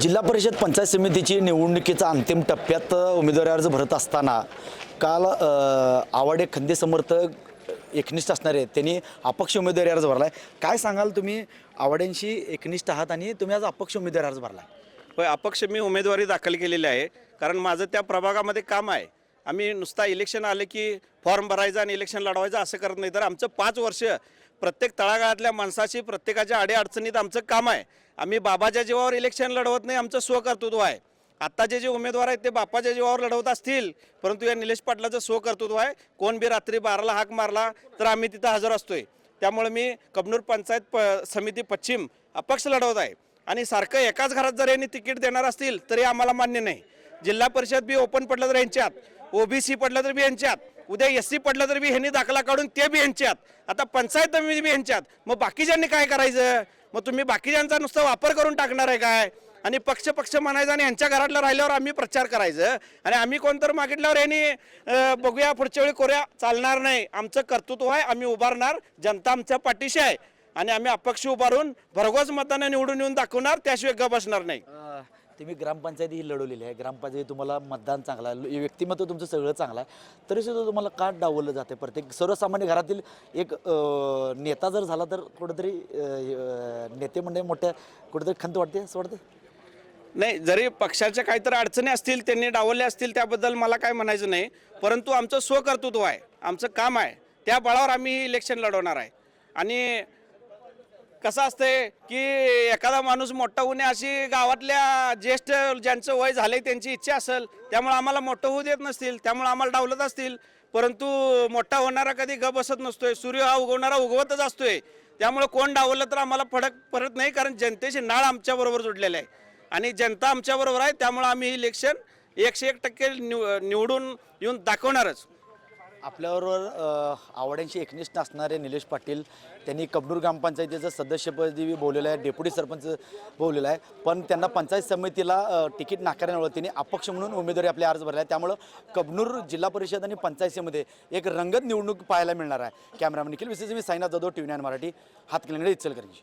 जिल्हा परिषद पंचायत समितीची निवडणुकीचा अंतिम टप्प्यात उमेदवारी अर्ज भरत असताना काल आवाडे खंदे समर्थक एकनिष्ठ असणारे त्यांनी अपक्ष उमेदवारी अर्ज भरला आहे काय सांगाल तुम्ही? आवाड्यांशी एकनिष्ठ आहात आणि तुम्ही आज अपक्ष उमेदवारी अर्ज भरलाय. होय अपक्ष मी उमेदवारी दाखल केलेली आहे कारण माझं त्या प्रभागामध्ये काम आहे. आम्ही नुसता इलेक्शन आले की फॉर्म भरायचा आणि इलेक्शन लढवायचं असं करत नाही. तर आमचं पाच वर्ष प्रत्येक तळागाळातल्या माणसाशी प्रत्येकाच्या अडीअडचणीत आमचं काम आहे. आम्ही बाबाच्या जीवावर इलेक्शन लढवत नाही आमचं स्वकर्तृत्व आहे. आत्ताचे जे उमेदवार आहेत ते बापाच्या जीवावर लढवत असतील परंतु या निलेश पाटलाचं स्वकर्तृत्व आहे. कोण बी रात्री बाराला हाक मारला तर आम्ही तिथं हजर असतोय. त्यामुळे मी कबनूर पंचायत प समिती पश्चिम अपक्ष लढवत आहे. आणि सारखं एकाच घरात जर यांनी तिकीट देणार असतील तरी आम्हाला मान्य नाही. जिल्हा परिषद बी ओपन पडलं तर यांच्यात. ओबीसी पडलं तर बी यांच्यात. उद्या एस सी पडलं तर बी ह्यांनी दाखला काढून ते बी यांच्यात. आता पंचायत समिती बी यांच्यात. मग बाकीच्यांनी काय करायचं? मग तुम्ही बाकीच्यांचा नुसता वापर करून टाकणार आहे काय? आणि पक्ष पक्ष म्हणायचं आणि यांच्या घरातलं राहिल्यावर आम्ही प्रचार करायचं. आणि आम्ही कोणतर मागितल्यावर यांनी बघूया पुढच्या वेळी कोऱ्या चालणार नाही. आमचं कर्तृत्व आहे आम्ही उभारणार. जनता आमच्या पाठीशी आहे. आणि आम्ही अपक्ष उभारून भरघोस मताने निवडून येऊन दाखवणार त्याशिवाय ग बसणार नाही. तुम्ही ग्रामपंचायत ही लढवलेली आहे. ग्रामपंचायत तुम्हाला मतदान चांगलं आहे. व्यक्तिमत्व तुमचं सगळं चांगलं आहे. तरी सुद्धा तुम्हाला का डावलं जाते? प्रत्येक सर्वसामान्य घरातील एक नेता जर झाला तर कुठेतरी नेते म्हणजे मोठ्या कुठेतरी खंत वाटते असं वाटते नाही जरी पक्षाच्या काहीतरी अडचणी असतील त्यांनी डावलले असतील त्याबद्दल मला काय म्हणायचं नाही. परंतु आमचं स्वकर्तृत्व आहे. आमचं काम आहे. त्या बळावर आम्ही इलेक्शन लढवणार आहे. आणि कसं असतंय की एखादा माणूस मोठा होणे अशी गावातल्या ज्येष्ठ ज्यांचं वय झालंय त्यांची इच्छा असेल त्यामुळे आम्हाला मोठं होऊ देत नसतील त्यामुळे आम्हाला डावलत असतील. परंतु मोठा होणारा कधी ग बसत नसतोय सूर्य हा उगवणारा उगवतच असतोय. त्यामुळे कोण डावलं तर आम्हाला फडक पडत नाही कारण जनतेची नाळ आमच्याबरोबर जोडलेली आहे. आणि जनता आमच्याबरोबर आहे त्यामुळे आम्ही इलेक्शन एकशे एक टक्के निव निवडून येऊन दाखवणारच. आपल्याबरोबर अ, आवड्यांशी एकनिष्ठ असणारे निलेश पाटील त्यांनी कबनूर ग्रामपंचायतीचं सदस्यपदी बोललेलं आहे डेप्युटी सरपंच बोललेलं आहे. पण त्यांना पंचायत समितीला तिकीट नाकारण्यामुळे त्यांनी अपक्ष म्हणून उमेदवारी आपले अर्ज भरला आहे. त्यामुळं कबनूर जिल्हा परिषद आणि पंचायत एक रंगत निवडणूक पाहायला मिळणार आहे. कॅमेरामन निखिल विशेष मी Sainath Jadhav T V nine Marathi Hatkalangade Ichalkaranji.